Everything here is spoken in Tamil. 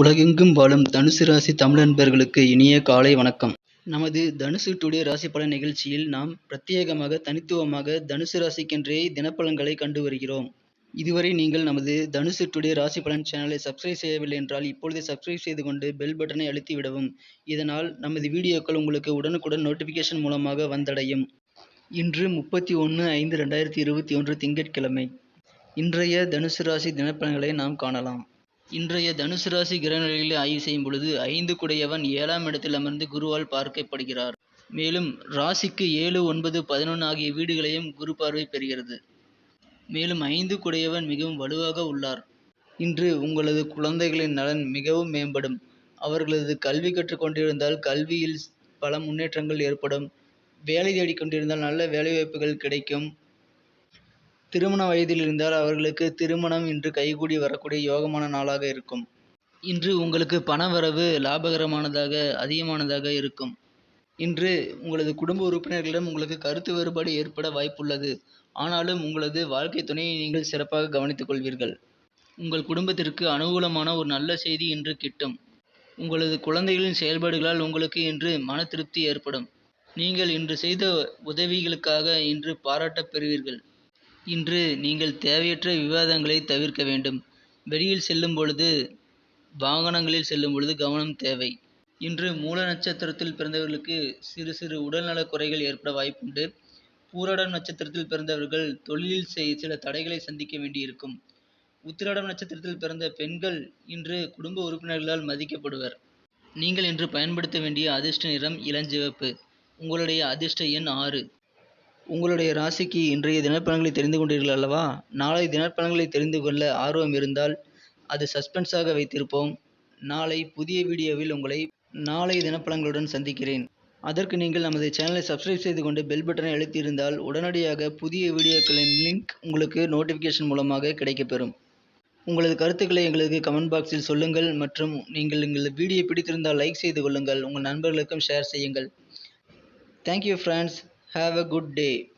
உலகெங்கும் வாழும் தனுசு ராசி தமிழ் நண்பர்களுக்கு இனிய காலை வணக்கம். நமது தனுசு டுடே ராசி பலன் நிகழ்ச்சியில் நாம் பிரத்யேகமாக தனித்துவமாக தனுசு ராசிக்கென்றே தினப்பலன்களை கண்டு வருகிறோம். இதுவரை நீங்கள் நமது தனுசு டுடே ராசி பலன் சேனலை சப்ஸ்கிரைப் செய்யவில்லை என்றால் இப்பொழுதே சப்ஸ்கிரைப் செய்து கொண்டு பெல் பட்டனை அழுத்தி விடவும். இதனால் நமது வீடியோக்கள் உங்களுக்கு உடனுக்குடன் நோட்டிஃபிகேஷன் மூலமாக வந்தடையும். இன்று முப்பத்தி ஒன்று ஐந்து ரெண்டாயிரத்தி இருபத்தி ஒன்று திங்கட்கிழமை. இன்றைய தனுசு ராசி தினப்பலன்களை நாம் காணலாம். இன்றைய தனுசு ராசி கிரகநிலைகளை ஆய்வு செய்யும் பொழுது ஐந்து குடையவன் ஏழாம் இடத்தில் அமர்ந்து குருவால் பார்க்கப்படுகிறார். மேலும் ராசிக்கு ஏழு ஒன்பது பதினொன்று ஆகிய வீடுகளையும் குரு பார்வை பெறுகிறது. மேலும் ஐந்து குடையவன் மிகவும் வலுவாக உள்ளார். இன்று உங்களது குழந்தைகளின் நலன் மிகவும் மேம்படும். அவர்களது கல்வி கற்றுக்கொண்டிருந்தால் கல்வியில் பல முன்னேற்றங்கள் ஏற்படும். வேலை தேடிக்கொண்டிருந்தால் நல்ல வேலைவாய்ப்புகள் கிடைக்கும். திருமண வயதில் இருந்தால் அவர்களுக்கு திருமணம் இன்று கைகூடி வரக்கூடிய யோகமான நாளாக இருக்கும். இன்று உங்களுக்கு பண வரவு லாபகரமானதாக அதிகமானதாக இருக்கும். இன்று உங்களது குடும்ப உறுப்பினர்களிடம் உங்களுக்கு கருத்து வேறுபாடு ஏற்பட வாய்ப்புள்ளது. ஆனாலும் உங்களது வாழ்க்கை துணையை நீங்கள் சிறப்பாக கவனித்துக் கொள்வீர்கள். உங்கள் குடும்பத்திற்கு அனுகூலமான ஒரு நல்ல செய்தி இன்று கிட்டும். உங்களது குழந்தைகளின் செயல்பாடுகளால் உங்களுக்கு இன்று மன திருப்தி ஏற்படும். நீங்கள் இன்று செய்த உதவிகளுக்காக இன்று பாராட்டப் பெறுவீர்கள். இன்று நீங்கள் தேவையற்ற விவாதங்களை தவிர்க்க வேண்டும். வெளியில் செல்லும் பொழுது வாகனங்களில் செல்லும் பொழுது கவனம் தேவை. இன்று மூல நட்சத்திரத்தில் பிறந்தவர்களுக்கு சிறு சிறு உடல்நலக் குறைகள் ஏற்பட வாய்ப்புண்டு. பூரடம் நட்சத்திரத்தில் பிறந்தவர்கள் தொழிலில் செய் சில தடைகளை சந்திக்க வேண்டியிருக்கும். உத்திராடம் நட்சத்திரத்தில் பிறந்த பெண்கள் இன்று குடும்ப உறுப்பினர்களால் மதிக்கப்படுவர். நீங்கள் இன்று பயன்படுத்த வேண்டிய அதிர்ஷ்ட நிறம் இளஞ்சிவப்பு. உங்களுடைய அதிர்ஷ்ட எண் ஆறு. உங்களுடைய ராசிக்கு இன்றைய தினப்பலன்களை தெரிந்து கொண்டீர்கள் அல்லவா? நாளை தினப்பலன்களை தெரிந்து கொள்ள ஆர்வம் இருந்தால் அது சஸ்பென்ஸாக வைத்திருப்போம். நாளை புதிய வீடியோவில் உங்களை நாளை தினப்பலன்களுடன் சந்திக்கிறேன். அதற்கு நீங்கள் நமது சேனலை சப்ஸ்கிரைப் செய்து கொண்டு பெல் பட்டனை அழுத்தியிருந்தால் உடனடியாக புதிய வீடியோக்களின் லிங்க் உங்களுக்கு நோட்டிஃபிகேஷன் மூலமாக கிடைக்கப்பெறும். உங்களது கருத்துக்களை எங்களுக்கு கமெண்ட் பாக்ஸில் சொல்லுங்கள் மற்றும் நீங்கள் எங்கள் வீடியோ பிடித்திருந்தால் லைக் செய்து கொள்ளுங்கள். உங்கள் நண்பர்களுக்கும் ஷேர் செய்யுங்கள். Thank you friends Have a good day.